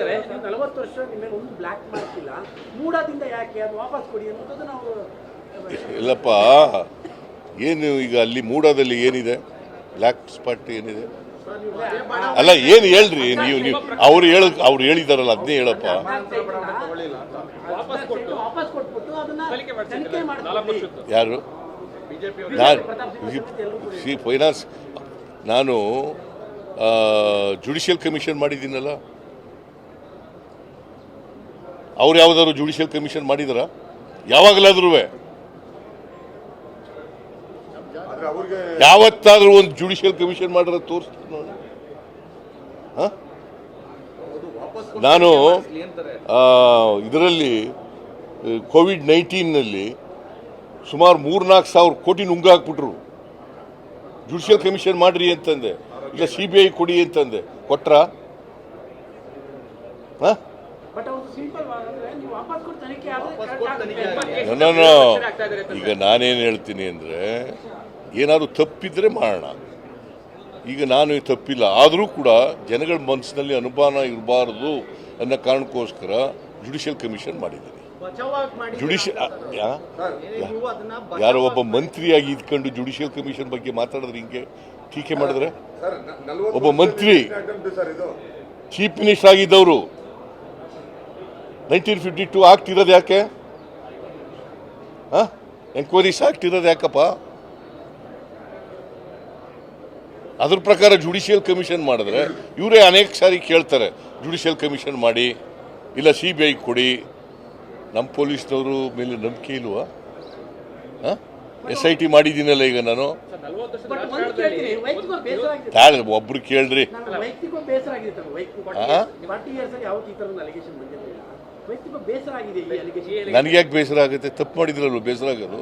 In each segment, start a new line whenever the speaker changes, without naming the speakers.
ಇದ್ದಾರೆ ನೀವು ನಲವತ್ತು ವರ್ಷ ನಿಮ್ಮ ಒಂದು ಬ್ಲ್ಯಾಕ್ ಮಾರ್ಕ್ ಇಲ್ಲ. ಮೂಡಾದಿಂದ ಯಾಕೆ? ಅದು ವಾಪಸ್ ಕೊಡಿ ಅನ್ನೋದು ನಾವು
ಇಲ್ಲಪ್ಪ ಏನು ಈಗ ಅಲ್ಲಿ ಮೂಡದಲ್ಲಿ ಏನಿದೆ? ಬ್ಲ್ಯಾಕ್ ಸ್ಪಾಟ್ ಏನಿದೆ? ಅಲ್ಲ ಏನು ಹೇಳ್ರಿ? ನೀವು ನೀವು ಅವ್ರು ಹೇಳ ಅವ್ರು ಹೇಳಿದಾರಲ್ಲ ಅದನ್ನೇ ಹೇಳಪ್ಪ.
ವಾಪಸ್ ಕೊಟ್ಟು ವಾಪಸ್ ಕೊಟ್ಬಿಟ್ಟು ಅದನ್ನ ತನಿಖೆ ಮಾಡ್ತೀವಿ
ಯಾರು? ನಾನು ಸಿ ಫೈನಾನ್ಸ್ ನಾನು ಜುಡಿಷಿಯಲ್ ಕಮಿಷನ್ ಮಾಡಿದ್ದೀನಲ್ಲ. ಅವ್ರು ಯಾವ್ದಾದ್ರು ಜುಡಿಷಿಯಲ್ ಕಮಿಷನ್ ಮಾಡಿದಾರ? ಯಾವಾಗಲಾದ್ರೂ ಯಾವತ್ತಾದ್ರೂ ಒಂದು ಜುಡಿಷಿಯಲ್ ಕಮಿಷನ್ ಮಾಡಿರೋ ತೋರಿಸ್ತೀನಿ ಹ? ನಾನು ಇದರಲ್ಲಿ ಕೋವಿಡ್ ನೈನ್ಟೀನ್ನಲ್ಲಿ ಸುಮಾರು ಮೂರ್ನಾಲ್ಕು ಸಾವಿರ ಕೋಟಿ ನುಂಗಾಕ್ಬಿಟ್ರು. ಜುಡಿಷಿಯಲ್ ಕಮಿಷನ್ ಮಾಡ್ರಿ ಅಂತಂದೆ. ಇಲ್ಲ ಸಿ ಬಿ ಐ ಕೊಡಿ ಅಂತಂದೆ. ಕೊಟ್ರ?
ಬಟ್
ಈಗ ನಾನೇನು ಹೇಳ್ತೀನಿ ಅಂದರೆ ಏನಾದರೂ ತಪ್ಪಿದ್ರೆ ಮಾಡೋಣ. ಈಗ ನಾನು ಈ ತಪ್ಪಿಲ್ಲ ಆದರೂ ಕೂಡ ಜನಗಳ ಮನಸ್ಸಿನಲ್ಲಿ ಅನುಮಾನ ಇರಬಾರ್ದು ಅನ್ನೋ ಕಾರಣಕ್ಕೋಸ್ಕರ ಜುಡಿಷಿಯಲ್ ಕಮಿಷನ್ ಮಾಡಿದ್ದೀನಿ.
ಜುಡಿಷಿಯ
ಯಾರೋ ಒಬ್ಬ ಮಂತ್ರಿಯಾಗಿ ಇದ್ಕೊಂಡು ಜುಡಿಷಿಯಲ್ ಕಮಿಷನ್ ಬಗ್ಗೆ ಮಾತಾಡಿದ್ರೆ ಹಿಂಗೆ ಟೀಕೆ ಮಾಡಿದ್ರೆ?
ಸರ್
ಒಬ್ಬ ಮಂತ್ರಿ.
attempt ಸರ್ ಇದು.
ಚೀಫ್ ಮಿನಿಸ್ಟರ್ ಆಗಿದ್ದವರು. ನೈನ್ಟೀನ್ ಫಿಫ್ಟಿ ಟು ಆಗ್ತಿರೋದು ಯಾಕೆ? ಎಂಕ್ವೈರೀಸ್ ಆಗ್ತಿರೋದು ಯಾಕಪ್ಪ? ಅದ್ರ ಪ್ರಕಾರ ಜುಡಿಷಿಯಲ್ ಕಮಿಷನ್ ಮಾಡಿದ್ರೆ ಇವರೇ ಅನೇಕ ಸಾರಿ ಕೇಳ್ತಾರೆ ಜುಡಿಷಿಯಲ್ ಕಮಿಷನ್ ಮಾಡಿ ಇಲ್ಲ ಸಿ ಬಿ ಐ ಕೊಡಿ ನಮ್ಮ ಪೊಲೀಸ್ನವರು ಮೇಲೆ ನಂಬಿಕೆ ಇಲ್ವಾ? ಎಸ್ ಐ ಟಿ ಮಾಡಿದ್ದೀನಲ್ಲ ಈಗ ನಾನು. ಒಬ್ರು ಕೇಳ್ರಿ. ನನಗೆ ಯಾಕೆ ಬೇಸರ ಆಗುತ್ತೆ ತಪ್ಪು ಮಾಡಿದ್ರಲ್ವ ಬೇಸರ ಆಗೋದು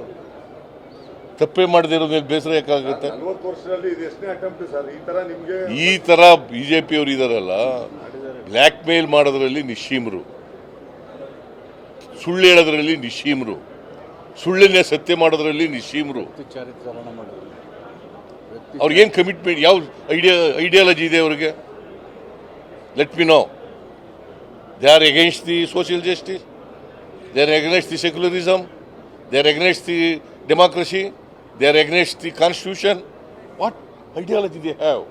ತಪ್ಪೇ ಮಾಡದೇ ಬೇಸರ ಯಾಕಾಗುತ್ತೆ?
ನಲವತ್ತು ವರ್ಷದಲ್ಲಿ ಇದು ಎಷ್ಟನೇ ಅಟೆಂಪ್ಟ್ ಸರ್ ಈ ತರ ನಿಮ್ಗೆ
ಈ ತರ ಬಿಜೆಪಿ ಅವರು ಇದಾರಲ್ಲ ಬ್ಲ್ಯಾಕ್ ಮೇಲ್ ಮಾಡೋದ್ರಲ್ಲಿ ನಿಶ್ಚೀಮರು ಸುಳ್ಳು ಹೇಳೋದ್ರಲ್ಲಿ ನಿಶ್ಚೀಮರು ಸುಳ್ಳನ್ನೇ ಸತ್ಯ ಮಾಡೋದ್ರಲ್ಲಿ ನಿಶ್ಚೀಮರು ಅವ್ರಿಗೇನು ಕಮಿಟ್ಮೆಂಟ್ ಯಾವ ಐಡಿಯಾ ಐಡಿಯಾಲಜಿ ಇದೆ ಅವ್ರಿಗೆ? Let me know They are against the social justice. They are against the secularism. They are against the democracy. They are against the constitution. What ideology they have?